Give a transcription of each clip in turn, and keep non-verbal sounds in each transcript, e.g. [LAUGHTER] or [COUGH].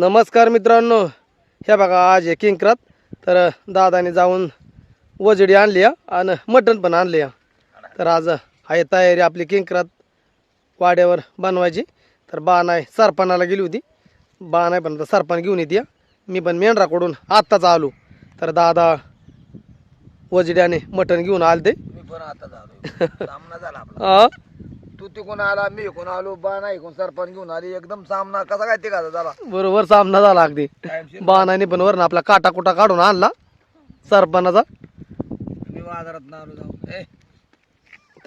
नमस्कार मित्रांनो. हे बघा आज आहे किंक्रात तर दादाने जाऊन वजडी आणली आहे आणि मटण पण आणले तर आज आहे तयारी आपली किंक्रात वाड्यावर बनवायची. तर बा नाही सरपणाला गेली होती. बा नाही पण आता सरपण घेऊन येते मी पण मेंढराकडून आत्ताच आलो. तर दादा वजड्याने मटण घेऊन आले. ते झालो तू तिकून आला मी इकून आलो बा नाही इकून सरपंच घेऊन आली एकदम सामना कसा काय ते झाला? बरोबर सामना झाला अगदी. टाइमशीर बाणाने पण वरून आपला काटा कुटा काढून आणला सरपणाचा. मी बाजारात आलो जाऊ. ए.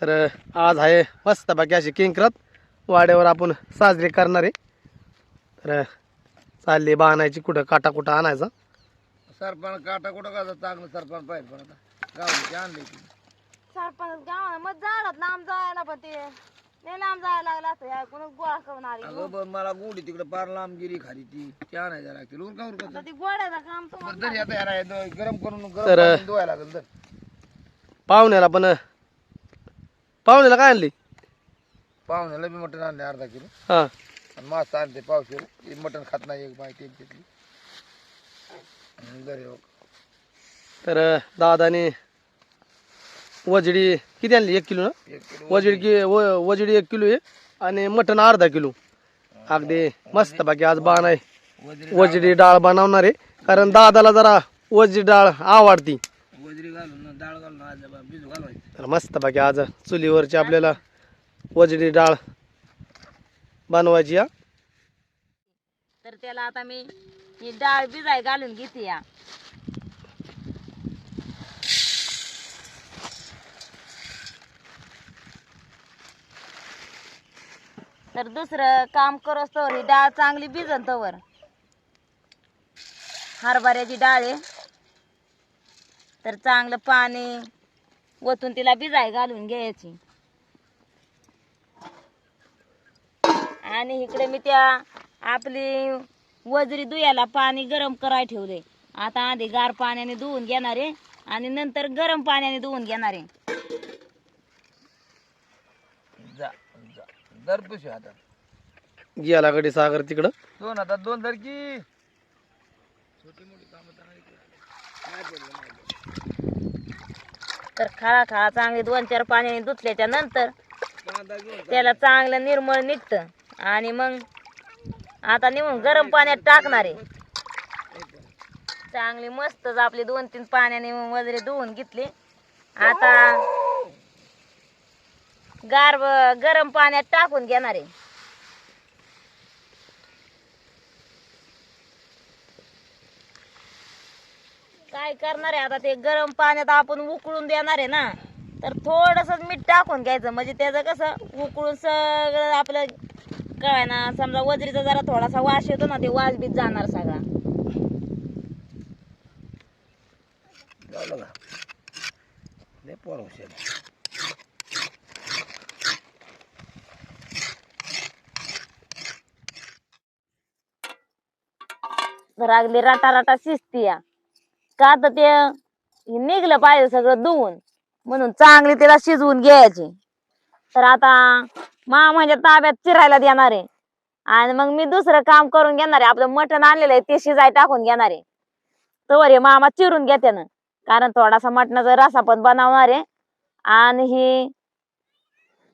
तर आज आहे मस्त बाकी अशी किंक्रात. वाड्यावर आपण साजरी करणार आहे. तर चालली बाणायची कुठं काटा कुठं आणायचा? सरपंच काटा कुठं का चांगलं सरपंच पाहिजे पण आता. गावची आणली ती सरपंच गावाला मग झाडात लांब जायला पण ते. लय लांब जायला लागला असं या कोण गोळा करून आली. अगं पण मला गुंडी तिकडे पार लांबगिरी खाली ती. ते आणायला लागतील उरका उरका आता ती गोड्याचं काम बरं आता हे दो- गरम करून गरम तर- पाण्याने धुवायला लागेल तर पाहुण्याला पण पाहुण्याला काय आणली? पाहुण्याला बी मटण आणले अर्धा किलो. हां. आणि मासा आणते पावशे मटण खात नाही एक आणि घरी हो. तर दादाने वजडी किती आणली? एक किलो ना? वजडी कि व- वजडी एक किलो आहे आणि मटण अर्धा किलो. अगदी मस्त बाकी आज बाण आहे. वजडी डाळ बनवणार आहे. कारण दादाला जरा वजडी डाळ आवडती. वजरी घालून ना डाळ घालून आज भिजू घालवायची. तर मस्त बाकी आज चुलीवरची आपल्याला वजडी डाळ बनवायची या. तर त्याला आता मी ही डाळ भिजाय घालून घेते या. तर दुसरं काम करत तर ही डाळ चांगली भिजन तवर. हरभऱ्याची डाळ आहे. तर चांगलं पाणी ओतून तिला भिजाय घालून घ्यायची. आणि इकडे मी त्या आपली वजरी दुयाला पाणी गरम कराय ठेवले आता आधी गार पाण्याने धुवून घेणार आहे आणि नंतर गरम पाण्याने धुवून घेणार आहे जा हातात गेला सागर तिकडं. दोन हातात दोन दर की. तर खळा खळा चांगली दोन चार पाण्याने धुतल्याच्या नंतर त्याला चांगलं निर्मळ निघतं. आणि मग आता निघून गरम पाण्यात टाकणार आहे. चांगली मस्तच आपली दोन तीन पाण्याने वगैरे धुवून घेतली. आता गार गरम पाण्यात टाकून घेणार आहे. काय करणार आहे आता ते गरम पाण्यात आपण उकळून देणार आहे ना तर थोडस मीठ टाकून घ्यायचं. म्हणजे त्याचं कसं उकळून सगळं आपलं काय ना समजा वजरीचा जरा थोडासा वास येतो ना ते वास बीत जाणार सगळा. पोर हुशार राटा राटा शिजतीया का तर ते हे निघलं पाहिजे सगळं धुवून? म्हणून चांगली त्याला शिजवून घ्यायची. तर आता मामाच्या म्हणजे ताब्यात चिरायला देणार आहे. आणि मग मी दुसरं काम करून घेणार आहे. आपलं मटण आणलेलं आहे ते शिजाय टाकून घेणार आहे. तवर हे मामा चिरून घेते ना कारण थोडासा मटणाचा रसा पण बनवणार आहे. आणि ही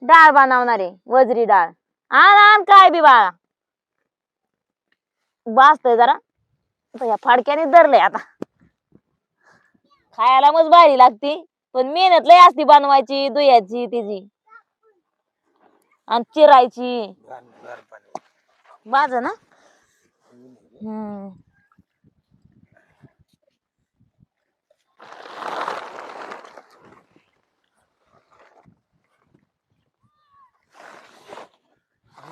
डाळ बनवणार आहे वजरी डाळ. आण आण काय बी बाळा. वाचतोय जरा. आता या फाडक्याने धरलंय आता. खायला मग भारी लागती पण मेहनत लय असती बनवायची दुयाची तिची. आणि चिरायची. माझ ना? हम्म.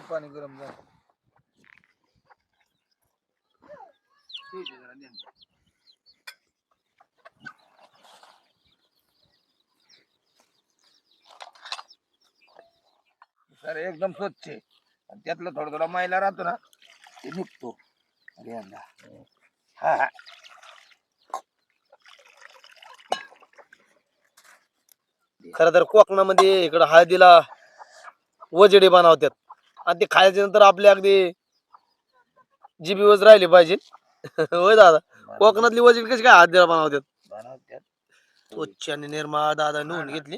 पाणी गरम झालं ठीक आहे जरा दे ना. सर एकदम स्वच्छ आहे. आणि त्यातला थोडा थोडा मैला राहतो ना ते निघतो. अरे हा हा. खर तर कोकणामध्ये इकडं हळदीला वजडे बनवतात. आणि ते खायच्या नंतर आपले अगदी जीबीवच राहिले पाहिजे. [LAUGHS] होय दादा कोकणातली वजीर कशी काय हात दिला बनवतात बनवत्यात. स्वच्छ आणि निर्मा दादा नोंद घेतली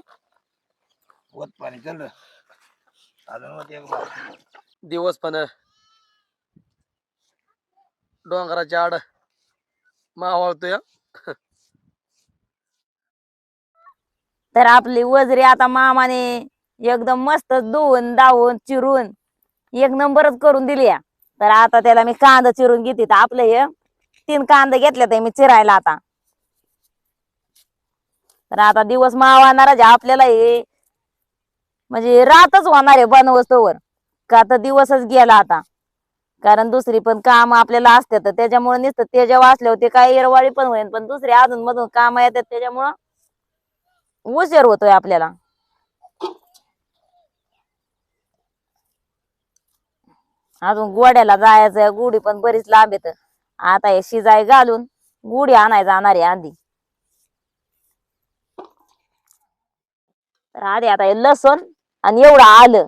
वत पाणी चल रे. अजून वत एक बार. दिवस पण डोंगराच्या आड मावळतोय तर आपली वजरी आता मामाने एकदम मस्त धुवून दावून चिरून एक नंबरच करून दिली आहे. तर आता त्याला मी कांदा चिरून घेते. तर आपलं हे तीन कांदे घेतले ते मी चिरायला आता. तर आता दिवस मावणार आपल्याला हे म्हणजे रातच होणार आहे बनवस्तोवर. का तर दिवसच गेला आता. कारण दुसरी पण काम आपल्याला असते तर त्याच्यामुळे नसतं. ते जेव्हा असल्यावर ते काय एरवाळी पण होईल पण दुसरी अजून मधून काम येतात त्याच्यामुळं उशीर होतोय आपल्याला. अजून गोड्याला जायचं गुढी पण बरीच लांब येत आता हे शिजाय घालून गुढी आणाय जाणार आहे आधी. तर आधी आता हे लसूण आणि एवढं आलं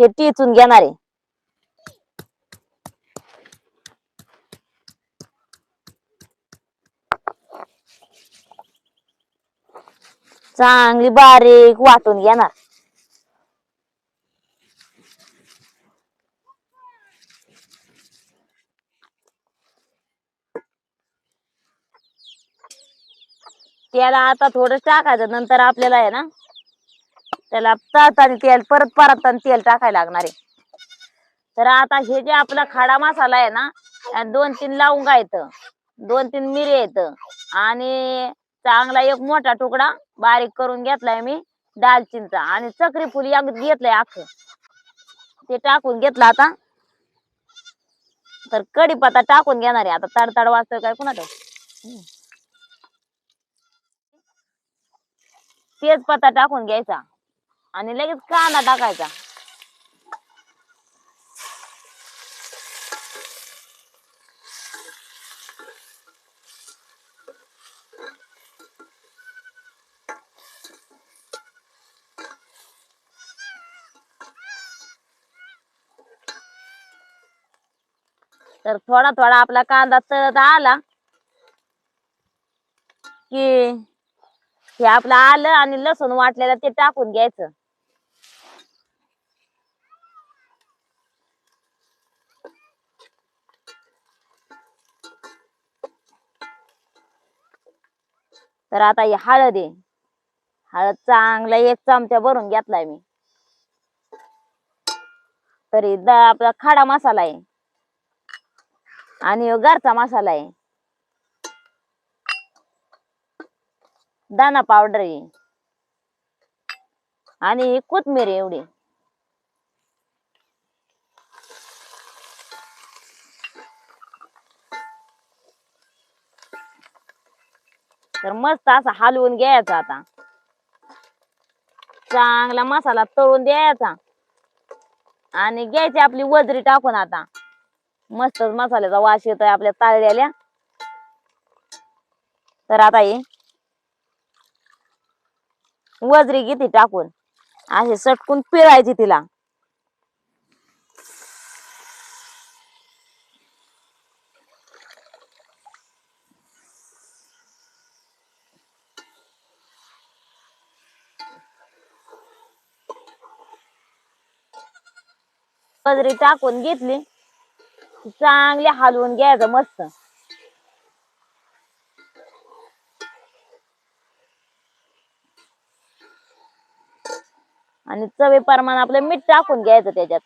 हे टिचून घेणार आहे. चांगली बारीक वाटून घेणार. त्याला आता थोडं टाकायचं. नंतर आपल्याला आहे ना त्याला तळताना तेल परत परतताना तेल टाकायला लागणार आहे. तर आता हे जे आपला खाडा मसाला आहे ना दोन तीन लवंगा येत दोन तीन मिरी येत आणि चांगला एक मोठा तुकडा बारीक करून घेतलाय मी दालचिनचा. आणि चक्री फुल एक घेतलंय अख्खं. ते टाकून घेतलं आता. तर कढीपत्ता टाकून घेणार आहे. आता तडतड वाजतोय काय कुणाचं? तेजपत्ता टाकून घ्यायचा आणि लगेच कांदा टाकायचा. तर थोडा थोडा आपला कांदा तळत आला की हे आपलं आलं आणि लसूण वाटलेलं ते टाकून घ्यायचं. तर आता ही हळद आहे. हळद चांगला एक चमचा भरून घेतलाय मी. तरी आपला खाडा मसाला आहे. आणि घरचा मसाला आहे. दाना पावडर आहे. आणि कोथमीर एवढी. तर मस्त असा हलवून घ्यायचा आता. चांगला मसाला तळून द्यायचा. आणि घ्यायची आपली वजरी टाकून आता. मस्त मसाल्याचा वास येतोय आपल्या तळलेल्या तर आता हे वजरी घेते टाकून. असे सटकून पिरायची तिला. वजरी टाकून घेतली. चांगली हलवून घ्यायचं मस्त. आणि चवी प्रमाण आपलं मीठ टाकून घ्यायचं त्याच्यात.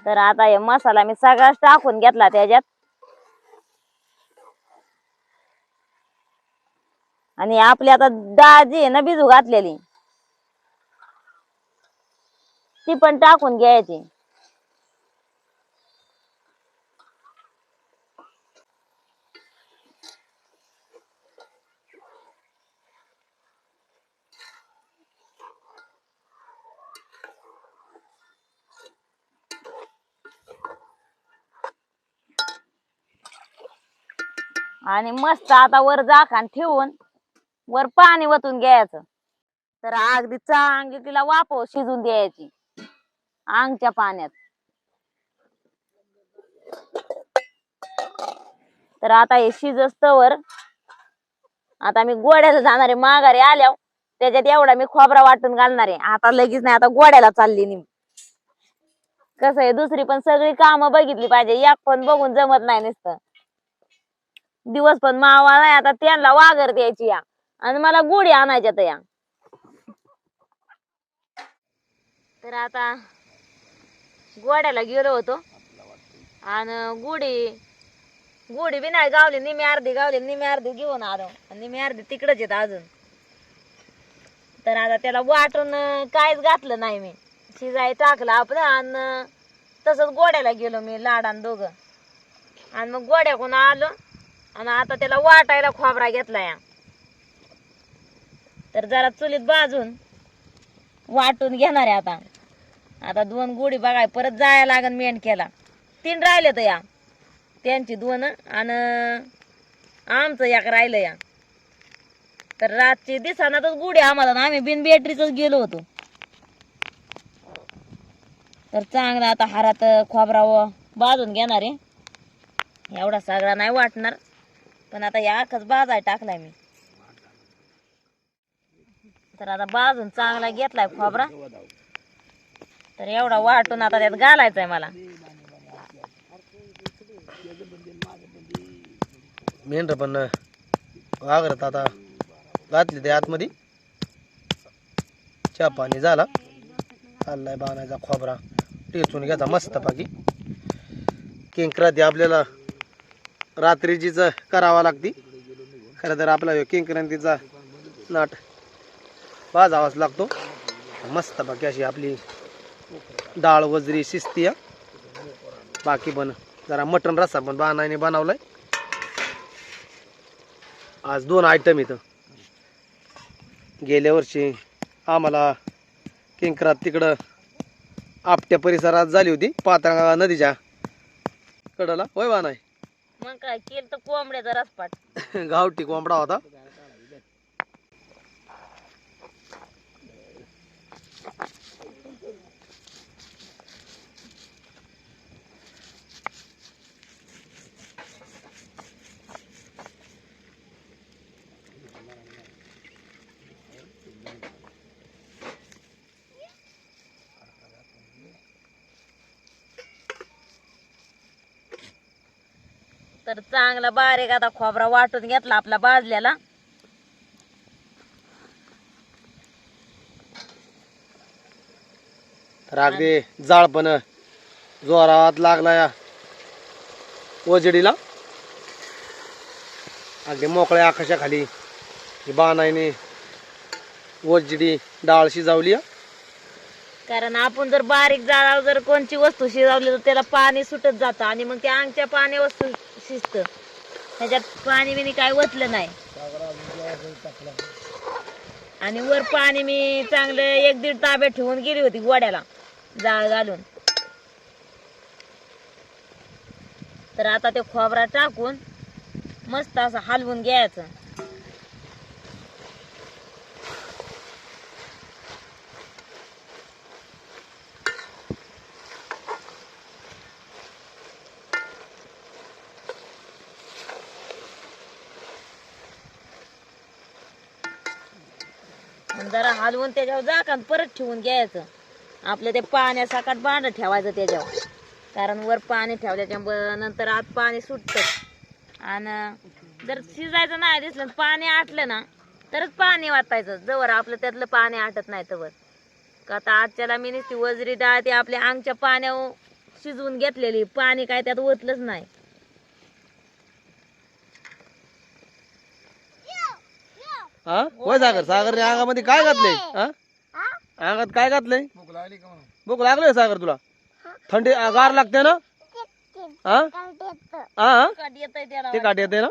तर आता हे मसाला मी सगळाच टाकून घेतला त्याच्यात. आणि आपली आता दाजी आहे ना बिजू घातलेली. ती पण टाकून घ्यायची. आणि मस्त आता वर जाखान ठेवून वर पाणी वतून घ्यायचं. तर अगदी चांगली तिला वापव शिजून द्यायची. आंगच्या पाण्यात. तर आता हे शिजस्तवर आता मी गोड्याला जाणारे माघारी आल्यावर त्याच्यात एवढा मी खोबरा वाटून घालणार. आहे आता लगेच नाही आता गोड्याला चालली नी कसं आहे दुसरी पण सगळी कामं बघितली पाहिजे. एक पण बघून जमत नाही नुसतं. दिवस पण मावा नाही आता त्यांना वागर द्यायची या. आणि मला गुढी आणायच्या तर या तर आता गोड्याला गेलो होतो. आणि गुढी गुढी बी नाही गावली निमी अर्धी गावली निमी अर्धी घेऊन आलो. आणि निमी अर्धी तिकडच येत अजून. तर आता त्याला वाटून काहीच घातलं नाही मी. शिजाय टाकलं आपलं आणि तसंच गोड्याला गेलो मी लाडान दोघं. आणि मग गोड्याकून आलो. आणि आता त्याला वाटायला खोबरा घेतला या. तर जरा चुलीत बाजून वाटून घेणार आहे आता. आता दोन गोडी बघाय परत जायला लागन मेंढ केला. तीन राहिले तर या. त्यांची दोन आणि आमचं एक राहिलं या. तर रातची दिसानातच गुढी आम्हाला आम्ही बिन बॅटरीच गेलो होतो. तर चांगला आता हारात खोबरा बाजून घेणार आहे. एवढा सगळा नाही वाटणार. पण आता या आखच बाजाय टाकलाय मी. तर आता बाजून चांगला घेतलाय खोबरा. तर एवढा वाटून आता त्यात घालायचा आहे मला. मेंढर पण वागरत आता. घातली ते आतमध्ये. चहा पाणी झाला. चाललाय बाणायचा खोबरा. टेचून घ्यायचा मस्त पाकी किंक्रांती आपल्याला रात्रीचीच करावा लागती. खरं तर आपला किंक्रांतीचा नाट भाजावाच लागतो. मस्त बाकी अशी आपली डाळ वजरी शिस्ती बाकी पण जरा मटण रस्सा पण बाणाने बनवलाय. आज दोन आयटम इथं. गेल्या वर्षी आम्हाला किंक्रात तिकडं आपट्या परिसरात झाली होती पात्रंगा नदीच्या कडला. होय बा नाही मग काय केलं तर कोंबड्याचा रसपाट. [LAUGHS] गावठी कोंबडा होता. तर चांगला बारीक आता खोबरा वाटून घेतला आपला भाजलेला तर अगदी जाळ पण जोरात लागला या वजडीला अगदी मोकळ्या आकाशाखाली ही बाणाईने वजडी डाळ शिजावली. कारण आपण जर बारीक जाळावर जर कोणची वस्तू शिजवली तर त्याला पाणी सुटत जातं आणि मग त्या अंगच्या पाणी वस्तू शिजत. त्याच्यात पाणी बिनी काय वतलं नाही. आणि वर पाणी मी चांगलं एक दीड ताब्यात ठेवून गेली होती गोड्याला जाळ घालून. तर आता ते खोबरा टाकून मस्त असं हलवून घ्यायचं. आणि जरा हलवून त्याच्यावर झाकण परत ठेवून घ्यायचं. आपलं ते पाण्यासकट भांडं ठेवायचं त्याच्यावर. कारण वर पाणी ठेवल्याच्या नंतर आत पाणी सुटतं. आणि जर शिजायचं नाही दिसलं पाणी आटलं ना तरच पाणी वाटायचं जवळ आपलं त्यातलं पाणी आटत नाही तवर का आता आजच्याला मी नुसती वजरी डाळ ती आपल्या अंगच्या पाण्यावर शिजवून घेतलेली. पाणी काय त्यात ओतलंच नाही. हा? होय सागर सागरने अंगामध्ये काय घातलंय? हा? अंगात काय घातलंय? भूक लागली का म्हणून? भूक लागले सागर तुला? थंडी आ, गार लागते ना? हा? हा कधी येतंय त्याला ते काट येते ना?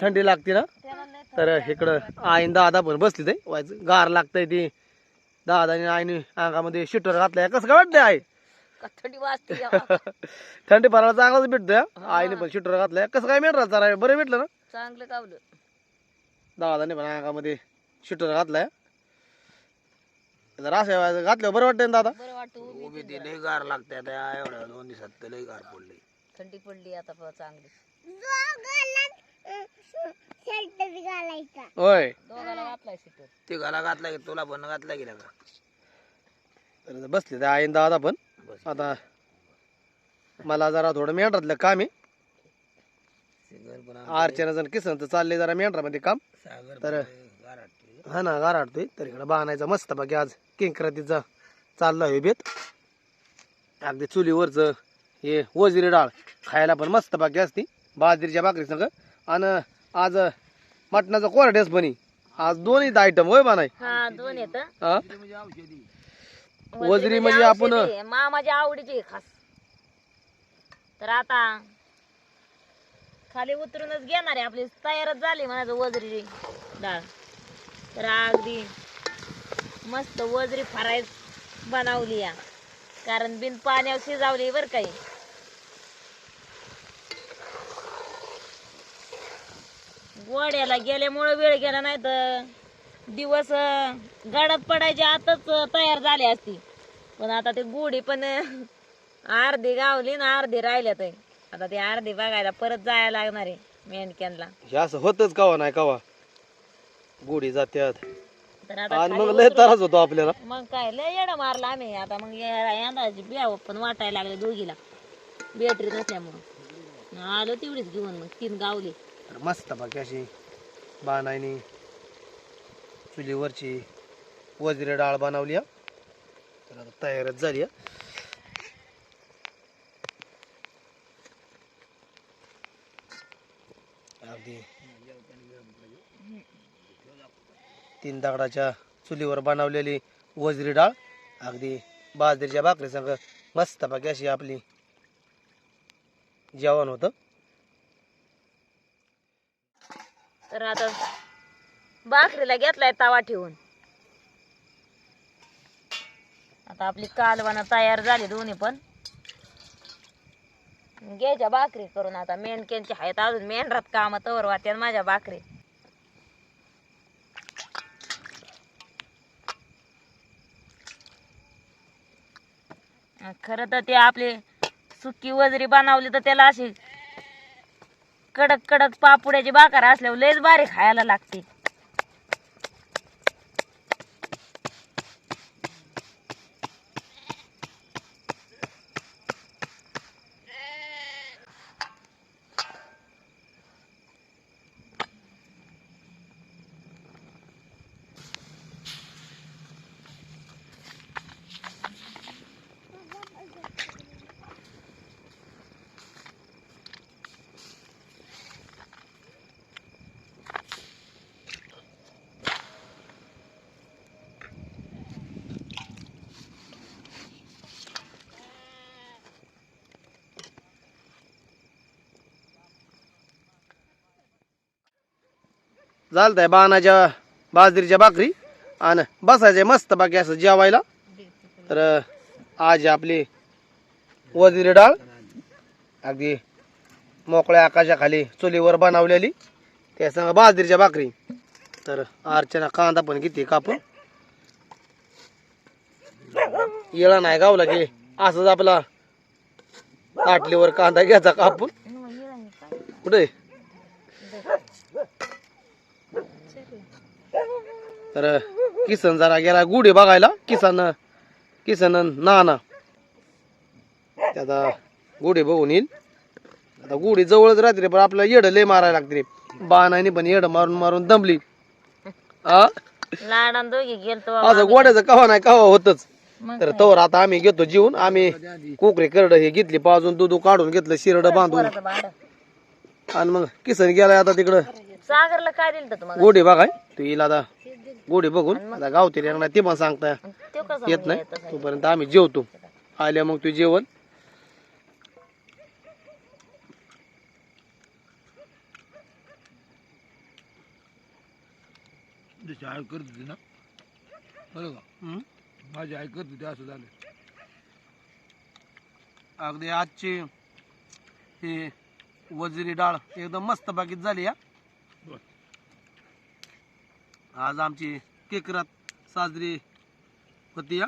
थंडी लागते ना? त्याला लय तर इकडं आईन दादा पण बसली ते. व्हायचं गार लागतंय ती. दादाने आईने अंगामध्ये शिटर घातलाय. कसं काय वाटतंय आई? [LAUGHS] थंडी वाजते थंडी फराळा चांगलाच भेटतोय. आईने पण शिटर घातलाय. कसं काय मिळणार जरा बरं भेटलं ना? चांगलं कावलं. दादाने पण अंगामध्ये शिटर घातलाय. जरा असं घातल्यावर बरं वाटतंय ना दादा? बरं वाटतं उभी ते गार लागते आता एवढ्या दोन दिवसात तर गार पडले. थंडी पडली आता प- चांगली. होय. दोघाला घातलाय सिटर ते घाला घातला की तुला पण घातला गेला का? तर बसले त्या आईन दादा पण. आता मला जरा थोडं मेंढरातलं काम आहे. अर्चना जण किसन तर चालले जरा मेंढरामध्ये काम. तर- गार. हा ना गाराडतोय तर इकडं बाणायचा मस्त बाकी आज किंक्रातीचा चालला आहे बेत. अगदी चुलीवरचं हे वजिरी डाळ खायला पण मस्त बाकी असती. बाजरीच्या भाकरी संग आणि आज मटणाचा कोरडेस बनी आज दोन्ही आयटम होय बानाय हा दोन येत हा ते म्हणजे औषधी वजरी म्हणजे आपण मामाच्या आवडीची आहे खास. तर आता खाली उतरूनच घेणार आहे आपली तयारच झाली म्हणायचं वजरी डाळ. तर अगदी मस्त वजरी फ्राय बनवली या. कारण बिन पाण्यावर शिजावली बरं काही. गोड्याला गेल्यामुळं वेळ गेला नाही तर दिवस अं, गाडात पडायच्या आतच तयार झाली असती. पण आता ते गुढी पण अर्धी गावली ना अर्धी राहिल्यात आहे. आता ते अर्धी बघायला परत जायला लागणार आहे मेंढक्यांना हे असं होतच कवा नाही कवा. गोडी जात्यात. तर आता आणि मग लय त्रास होतो आपल्याला. मग काय लय येडा मारला आम्ही. आता मग यंदाची बिया पण वाटायला लागले दोघीला. बॅटरी नसल्यामुळं. आलो तेवढीच घेऊन मग तीन गावली. मस्त बाकी अशी बाणायनी. चुलीवरची वजिरी डाळ बनवली तर आता तयारच झाली अगदी तीन दगडाच्या चुलीवर बनवलेली वजरी डाळ अगदी बाजरीच्या भाकरी संग मस्त बाकी अशी आपली जेवण होतं. तर आता भाकरीला घेतलाय तवा ठेवून. आता आपली कालवानं तयार झाली दोन्ही पण. घ्यायच्या भाकरी करून आता मेंढक्यांची आहेत अजून. मेंढरात काम तवर वाट्यान माझ्या भाकरी. खर खरं तर ते आपली सुकी वजरी बनवली तर त्याला अशी कडक कडक पापुड्याची भाकर असल्यावर लयच भारी खायला लागते. चालतंय बाणाच्या बाजरीच्या भाकरी आणि बसायचे मस्त बाकी असं जेवायला. तर आज आपली वजिरी डाळ अगदी मोकळ्या आकाशाखाली चुलीवर बनवलेली. त्या सांगा बाजरीच्या भाकरी. तर अर्चना कांदा पण किती कापून. येळा नाही गावला की असंच आपला ताटलीवर कांदा घ्यायचा कापून. कुठे तर किसन जरा गेला गुढी बघायला. किसन किसन नाना. ते आता गुढी बघून येईल. आता गुढी जवळच राहते रे पण आपल्याला येड लय मारायला लागते रे. बाणाने पण येड मारून मारून दमली. हा लाडान दोघी गेलतो असं गोड्याचं कवा नाही कवा होतच. तर तवर आता आम्ही घेतो जीवन. आम्ही कोकरी करड हे घेतली पाजून दूध काढून घेतलं शिरड बांधून. आणि मग किसन गेलाय आता तिकडं. सागरला काय दिलं होतं मग गोडी बघाय. तू येईल आता. गोडी बघून आता गावते रे नाही ते पण सांगताय तो कसा येत नाही. तोपर्यंत आम्ही जेवतो. आल्या मग तू जेवण. जशी आई करत होती ना? बरं का? माझी आई करत होती असं झालं. अगदी आजची ही वजिरी डाळ एकदम मस्त बागीत झाली या आज आमची केकरात साजरी होती या